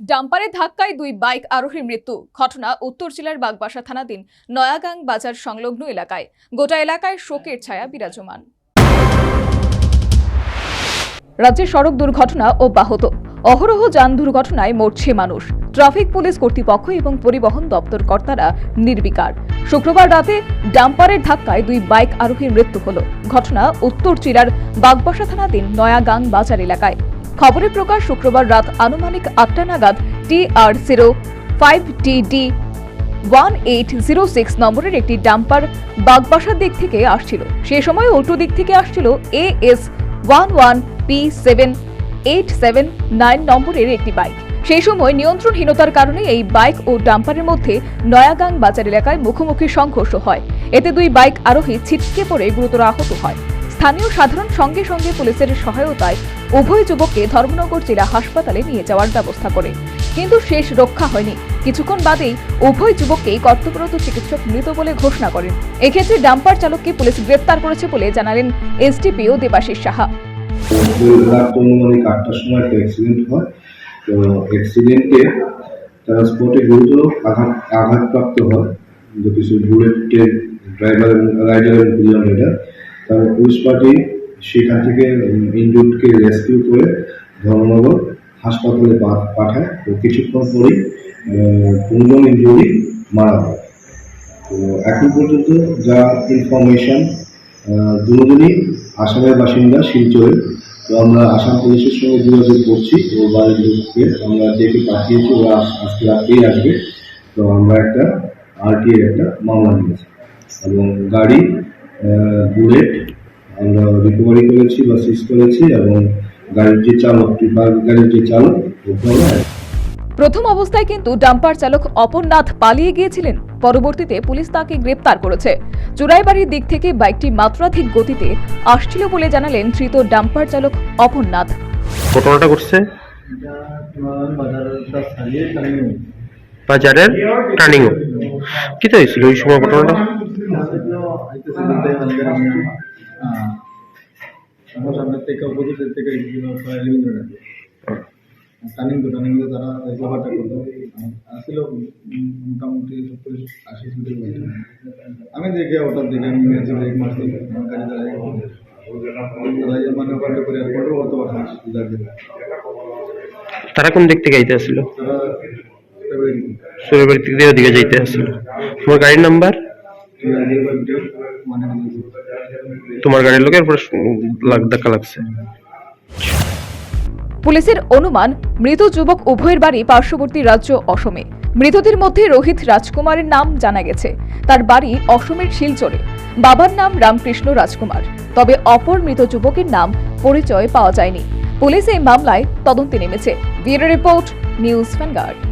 ডাম্পারের ধাক্কায় দুই বাইক আরোহীর মৃত্যু। ঘটনা উত্তর জেলার বাগবাসা থানাধীন নয়াগাং বাজার সংলগ্ন এলাকায়। গোটা এলাকায় শোকের ছায়া বিরাজমান। রাজ্যে সড়ক দুর্ঘটনা অব্যাহত। অহরহ যান দুর্ঘটনায় মরছে মানুষ। ট্রাফিক পুলিশ কর্তৃপক্ষ এবং পরিবহন দপ্তর কর্তারা নির্বিকার। শুক্রবার রাতে ডাম্পারের ধাক্কায় দুই বাইক আরোহীর মৃত্যু হল। ঘটনা উত্তর জেলার বাগবাসা থানাধীন নয়াগাং বাজার এলাকায়। খবরে প্রকাশ শুক্রবার রাত আনুমানিক আটটা নাগাদ T R zero five T D one eight zero six নম্বরের একটি ডাম্পার বাগবাসার দিক থেকে আসছিল। সে সময় উল্টো দিক থেকে আসছিল A S one one P seven eight seven nine নম্বরের একটি বাইক। সেই সময় নিয়ন্ত্রণহীনতার কারণে এই বাইক ও ডাম্পারের মধ্যে নয়াগাং বাজার এলাকায় মুখোমুখি সংঘর্ষ হয়। এতে দুই বাইক আরোহী ছিটকে পড়ে গুরুতর আহত হয়। স্থানীয় সাধারণ সঙ্গে সঙ্গে পুলিশের সহায়তায় উভয় যুবককে ধর্মনগর জেলা হাসপাতালে নিয়ে যাওয়ার ব্যবস্থা করে। কিন্তু শেষ রক্ষা হয়নি। কিছুক্ষণ বাদেই উভয় যুবককে কর্তব্যরত চিকিৎসক মৃত বলে ঘোষণা করেন। এক্ষেত্রে ডাম্পার চালককে পুলিশ গ্রেপ্তার করেছে বলে জানালেন এসডিপিও দেবাশিস সাহা। তারা স্পটে গুরুতর আঘাত, আঘাতপ্রাপ্ত হয়। কিছু বুলেটের ড্রাইভার এবং রাইডার এবং দুজন রাইডার তার পুলিশ পার্টি সেখান থেকে ইনজুর্ডকে রেস্কিউ করে ধর্মনগর হাসপাতালে পাঠায়। তো কিছুক্ষণ পরেই পূর্ণ ইঞ্জুরি মারা হয় তো এখন পর্যন্ত যা ইনফরমেশন দুজনই আসামের বাসিন্দা শিলচরে। তো আমরা আসাম পুলিশের সঙ্গে যোগাযোগ করছি ও বাড়ির লোককে আমরা ডেকে পাঠিয়েছি। ওরা আজ- আজকে রাতেই আসবে। তো আমরা একটা আরটিএ একটা মামলা নিয়েছি। এবং গাড়ি বুলেট আমরা রিকভারি করেছি বা সিজ করেছি এবং গাড়ির যে চালক টিপার গাড়ির যে চালক প্রথম অবস্থায় কিন্তু ডাম্পার চালক অপরনাথ পালিয়ে গিয়েছিলেন। পরবর্তীতে পুলিশ তাকে গ্রেপ্তার করেছে। চুরাইবাড়ির দিক থেকে বাইকটি মাত্রাধিক গতিতে আসছিল বলে জানালেন ধৃত ডাম্পার চালক অপরনাথ। ঘটনাটা ঘটছে? বাজারের টার্নিং কি তো হয়েছিল ওই সময় ঘটনাটা? সামনের থেকে থেকে টার্নিং তো টার্নিং তারা ওভারটা আসছিল মোটামুটি সত্তর আশি ফুটের আমি দেখে ওটার দিকে আমি আমার দাঁড়াই দাঁড়াই মানে করে তারা কোন দিক থেকে আইতে ফেব্রুয়ারি সুরেবাড়ি থেকে দিয়ে যাইতে আসছিল তোমার গাড়ির নাম্বার? তোমার গাড়ির লোকের পরে ধাক্কা লাগছে। পুলিশের অনুমান, মৃত যুবক উভয়ের বাড়ি পার্শ্ববর্তী রাজ্য অসমে। মৃতদের মধ্যে রোহিত রাজকুমারের নাম জানা গেছে। তার বাড়ি অসমের শিলচরে। বাবার নাম রামকৃষ্ণ রাজকুমার। তবে অপর মৃত যুবকের নাম পরিচয় পাওয়া যায়নি। পুলিশ এই মামলায় তদন্তে নেমেছে। Bureau report, news vanguard